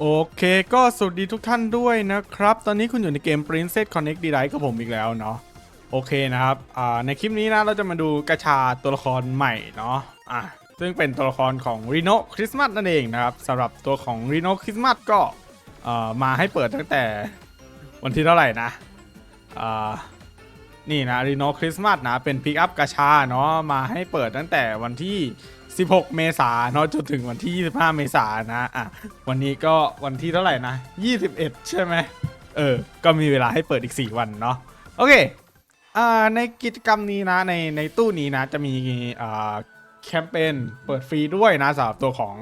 โอเคก็สวัสดีทุกท่านด้วยนะครับ ตอนนี้คุณอยู่ในเกม Princess Connect d กับผมอีกแล้วเนาะโอเคนะครับในคลิปนี้นะเราจะมาดูกระชาตัวละครใหม่เนาะอะซึ่งเป็นตัวละครของ Reno Christmas นั่นเองนะครับสำหรับตัวของ Reno Christmas ก็มาให้เปิดตั้งแต่วันที่เท่าไหร่นะอ่านี่นะ Reno Christmas นะเป็นพิกอัพกระชาเนาะมาให้เปิดตั้งแต่วันที่ 16 เมษายนเนาะจนถึงวันที่ 25 เมษายนนะอะวันนี้ก็วันที่เท่าไหร่นะ 21 ใช่ไหมเออ ก็มีเวลาให้เปิดอีก 4 วันเนาะโอเคอ่าในกิจกรรมนี้นะในในตู้นี้นะจะมีอ่าแคมเปญเปิดฟรีด้วยนะสำหรับตัวของ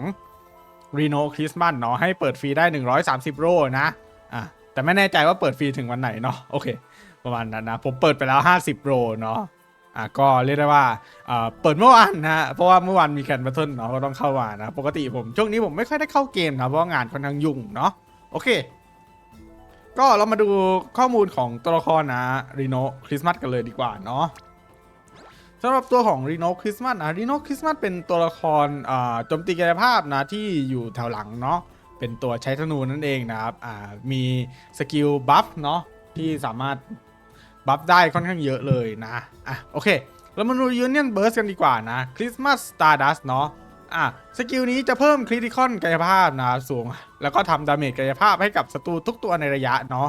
Reno Christmas เนาะให้เปิดฟรีได้ 130 โรนะอะแต่ไม่แน่ใจว่าเปิดฟรีถึงวันไหนเนาะโอเค ประมาณนั้นนะ ผมเปิดไปแล้ว 50 โรเนาะ อะก็เรียกได้ว่าเปิดเมื่อวานนะเพราะว่าเมื่อวานมีแคนบัตเทิลเนาะก็ต้องเข้ามานะปกติผมช่วงนี้ผมไม่ค่อยได้เข้าเกมนะเพราะงานค่อนข้างยุ่งเนาะโอเค ก็เรามาดูข้อมูลของตัวละครนะรีโนคริสต์มาสกันเลยดีกว่าเนาะสำหรับตัวของรีโนคริสต์มาสนะรีโนคริสต์มาสเป็นตัวละครอ่าโจมตีกายภาพนะที่อยู่แถวหลังเนาะเป็นตัวใช้ธนูนั่นเองนะครับอ่ามีสกิลบัฟเนาะที่สามารถ บัฟได้ค่อนข้างเยอะเลยนะ อะโอเค เรามาดู Union Burst กันดีกว่านะ Christmas Stardust เนาะอะสกิลนี้จะเพิ่มคริติคอนกายภาพนะสูง แล้วก็ทำดาเมจกายภาพให้กับศัตรูทุกตัวในระยะเนาะ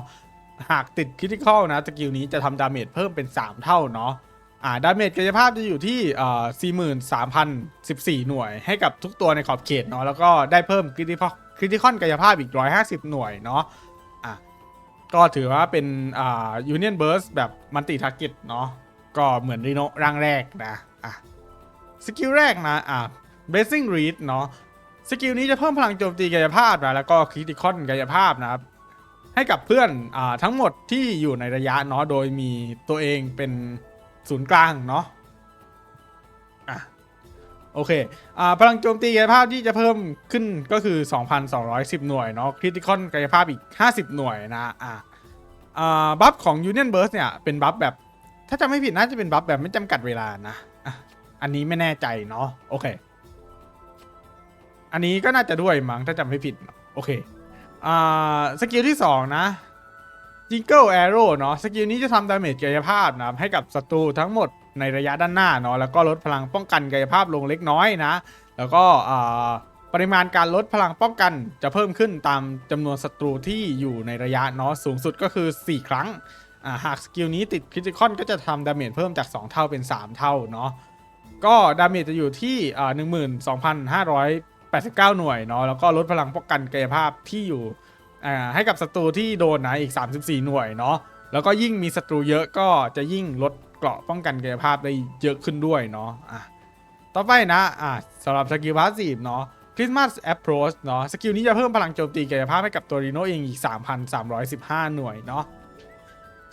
หากติดคริติคอลนะสกิลนี้จะทำดาเมจเพิ่มเป็น 3 เท่าเนาะอ่าดาเมจกายภาพจะอยู่ที่เอ่อ43,014 หน่วย ให้กับทุกตัวในขอบเขตเนาะแล้วก็ได้เพิ่มคริติคอคริติคอนกายภาพอีก 150 หน่วยเนาะอะ ก็ถือว่าเป็นอ่า Union Burst แบบมันติทาร์เก็ตเนาะก็เหมือนรีโนร่างแรกนะอะสกิลแรกนะอะ Blessing Read เนาะสกิลนี้จะเพิ่มพลังโจมตีกายภาพนะแล้วก็คริติคอนกายภาพนะครับให้กับเพื่อนอ่าทั้งหมดที่อยู่ในระยะเนาะโดยมีตัวเองเป็นศูนย์กลางเนาะอะ โอเค อ่า พลังโจมตีกายภาพที่จะเพิ่มขึ้นก็คือ 2,210 หน่วยเนาะ คริติคอนกายภาพอีก 50 หน่วยนะ อะอ่า บัฟของ Union Burst เนี่ย เป็นบัฟแบบ ถ้าจำไม่ผิดน่าจะเป็นบัฟแบบไม่จำกัดเวลานะ อันนี้ไม่แน่ใจเนาะ โอเค อันนี้ก็น่าจะด้วยมั้งถ้าจำไม่ผิด โอเค อ่า สกิลที่ 2 นะ Jingle Arrow เนาะ สกิลนี้จะทำดาเมจกายภาพนะให้กับศัตรูทั้งหมด ในระยะด้านหน้าเนาะแล้วก็ลดพลังป้องกันกายภาพลงเล็กน้อยนะ แล้วก็ปริมาณการลดพลังป้องกันจะเพิ่มขึ้นตามจำนวนศัตรูที่อยู่ในระยะเนาะสูงสุดก็คือ 4 ครั้งหากสกิลนี้ติดคริติคอนก็จะทำดาเมจเพิ่มจาก 2 เท่าเป็น 3 เท่าเนาะก็ดาเมจจะอยู่ที่หนึ่งหมื่นสองพันห้าร้อยแปดสิบเก้าหน่วยเนาะแล้วก็ลดพลังป้องกันกายภาพที่อยู่ให้กับศัตรูที่โดนนะอีก 34 หน่วยเนาะแล้วก็ยิ่งมีศัตรูเยอะก็จะยิ่งลด กราะป้องกันกายภาพได้เยอะขึ้นด้วยเนาะอะต่อไปนะอะสำหรับสกิลพาสซีฟเนาะ Christmas Approach เนาะสกิลนี้จะเพิ่มพลังโจมตีกายภาพให้กับตัวรีโนเองอีก 3,315 หน่วยเนาะ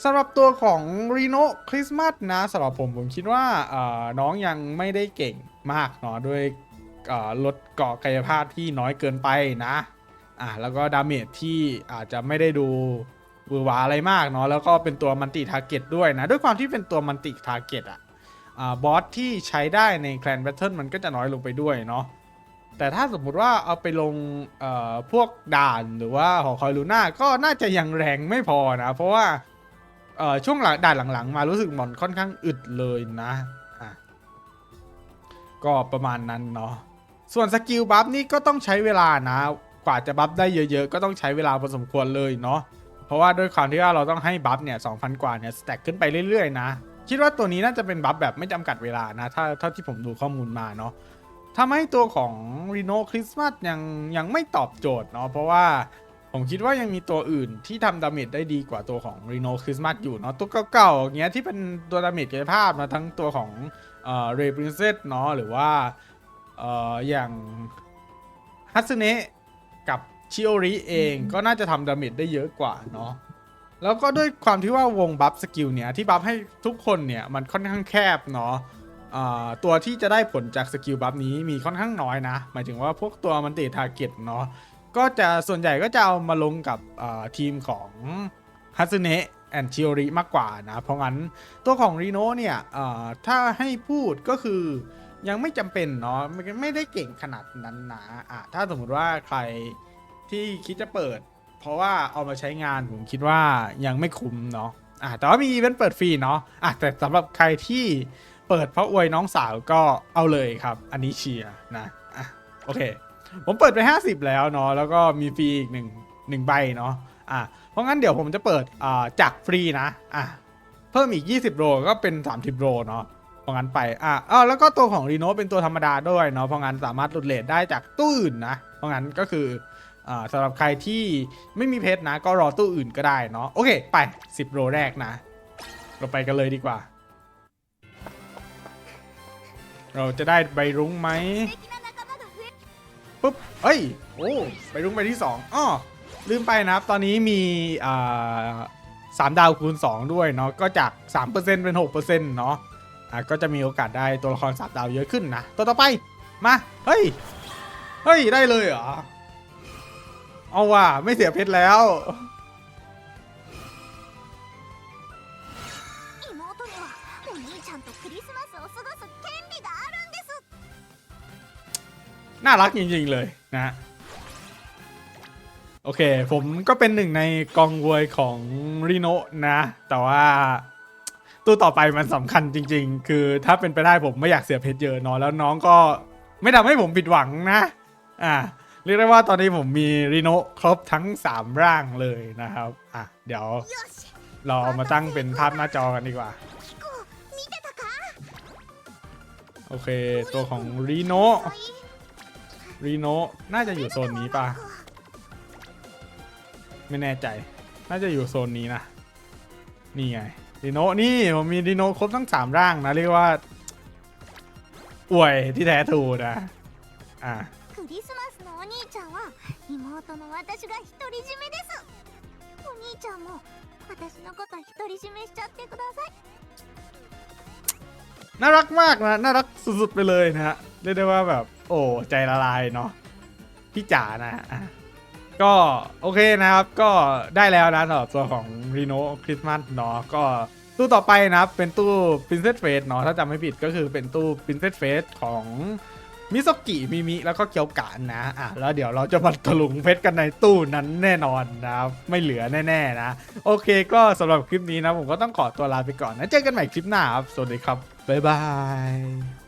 สำหรับตัวของ Reno Christmas นะสำหรับผมผมคิดว่าน้องยังไม่ได้เก่งมากเนาะด้วยลดเกาะกายภาพที่น้อยเกินไปนะอะแล้วก็ดาเมจที่อาจจะไม่ได้ดู วือหวาอะไรมากเนาะแล้วก็เป็นตัวมันติทาร์เก็ตด้วยนะด้วยความที่เป็นตัวมันติทาร์เก็ตอะบอสที่ใช้ได้ในแคลนแบทเทิลมันก็จะน้อยลงไปด้วยเนาะแต่ถ้าสมมุติว่าเอาไปลงพวกด่านหรือว่าหอคอยลูน่าก็น่าจะยังแรงไม่พอนะ เพราะว่าช่วงหลังด่านหลังๆ มารู้สึกหมอนค่อนข้างอึดเลยนะะก็ประมาณนั้นเนาะส่วนสกิลบัฟนี่ก็ต้องใช้เวลานะ กว่าจะบัฟได้เยอะ ๆ ก็ต้องใช้เวลาพอสมควรเลยเนาะ ราะว่าด้วยความที่ว่าเราต้องให้บัฟเนี่ย2,000กว่าเนี่ยสแต็กขึ้นไปเรื่อยๆนะ คิดว่าตัวนี้น่าจะเป็นบัฟแบบไม่จำกัดเวลานะ ถ้าเท่าที่ผมดูข้อมูลมาเนาะทำให้ตัวของ Reno Christmas ยังยังไม่ตอบโจทย์เนาะเพราะว่าผมคิดว่ายังมีตัวอื่นที่ทำดาเมจได้ดีกว่าตัวของ Reno Christmas อยู่เนาะตัวเก่าๆอย่างเงี้ยที่เป็นตัวดาเมจกายภาพนะทั้งตัวของเอ่อ Ray Princess เนาะหรือว่าเอ่ออย่างฮัตสึเนะ ชิโอริเองก็น่าจะทำดาเมจได้เยอะกว่าเนาะแล้วก็ด้วยความที่ว่าวงบัฟสกิลเนี่ยที่บัฟให้ทุกคนเนี่ยมันค่อนข้างแคบเนาะอ่าตัวที่จะได้ผลจากสกิลบัฟนี้มีค่อนข้างน้อยนะ หมายถึงว่าพวกตัวมันติทาร์เก็ตเนาะก็จะส่วนใหญ่ก็จะเอามาลงกับอ่าทีมของฮัตสึเนะแอนชิโอริมากกว่านะ เพราะงั้นตัวของรีโนเนี่ยอ่าถ้าให้พูดก็คือยังไม่จำเป็นเนาะไม่ไม่ได้เก่งขนาดนั้นนะอะถ้าสมมติว่าใคร ที่คิดจะเปิด เพราะว่าเอามาใช้งานผมคิดว่ายังไม่คุ้มเนาะอะแต่ว่ามีอีเวนต์เปิดฟรีเนาะอะแต่สำหรับใครที่เปิดเพราะอวยน้องสาวก็เอาเลยครับ อันนี้เชียร์นะอะโอเค ผมเปิดไป 50 แล้วเนาะแล้วก็มีฟรีอีกหนึ่งหนึ่งใบเนาะอะเพราะงั้นเดี๋ยวผมจะเปิดอ่าจากฟรีนะอะเพิ่มอีก 20โรก็เป็น 30โรเนาะเพราะงั้นไปอะอ้าวแล้วก็ตัวของรีโนเป็นตัวธรรมดาด้วยเนาะเพราะงั้นสามารถหลุดเลทได้จากตู้อื่นนะเพราะงั้นก็คือ สำหรับใครที่ไม่มีเพชรนะ ก็รอตู้อื่นก็ได้เนาะโอเค ไป 10 โรแรกนะ เราไปกันเลยดีกว่า เราจะได้ใบรุ้งไหมปุ๊บเอ้ยโอ้ใบรุ้งใบที่2อ๋อลืมไปนะครับ ตอนนี้มีอ่าสามดาวคูณ 2 ด้วยเนาะก็จาก 3%เป็น6%เนาะอะก็จะมีโอกาสได้ตัวละครสามดาวเยอะขึ้นนะ ตัวต่อไปมาเฮ้ยเฮ้ยได้เลยเหรอ เอาว่ะไม่เสียเพชรแล้ว น่ารักจริง ๆ เลยนะโอเค ผมก็เป็นหนึ่งในกองรวยของรีโนนะ แต่ว่าตู้ต่อไปมันสำคัญจริง ๆ คือถ้าเป็นไปได้ผมไม่อยากเสียเพชรเยอะนอนแล้วน้องก็ไม่ทำให้ผมผิดหวังนะ อ่า เรียกได้ว่าตอนนี้ผมมีรีโนครบทั้ง 3 ร่างเลยนะครับ อะ เดี๋ยวเราเอามาตั้งเป็นภาพหน้าจอกันดีกว่า โอเค ตัวของรีโนรีโนน่าจะอยู่โซนนี้ปะไม่แน่ใจ น่าจะอยู่โซนนี้นะ นี่ไงรีโนนี่ผมมีรีโนครบทั้ง 3 ร่างนะ เรียกว่าอวยที่แท้ถูกนะ อะ お兄ちゃんは妹の私が独り占めですお兄ちゃんも私のこと独り占めしちゃってください น่ารักมากนะ น่ารักสุดๆไปเลยนะฮะ เรียกได้ว่าแบบ โอ้ ใจละลายเนาะ พี่จ๋านะอ่ะก็โอเคนะครับ ก็ได้แล้วนะสำหรับตัวของรีโนคริสต์มาสเนาะ ก็ตู้ต่อไปนะครับ เป็นตู้ Princess Face เนาะ ถ้าจำไม่ผิดก็คือเป็นตู้ Princess Face ของ มิโซกิมิมิแล้วก็เกียวกะนะ อะ แล้วเดี๋ยวเราจะมาถลุงเพชรกันในตู้นั้นแน่นอนนะครับ ไม่เหลือแน่ ๆ นะ โอเคก็สำหรับคลิปนี้นะ ผมก็ต้องขอตัวลาไปก่อนนะ เจอกันใหม่คลิปหน้าครับ สวัสดีครับ บ๊ายบาย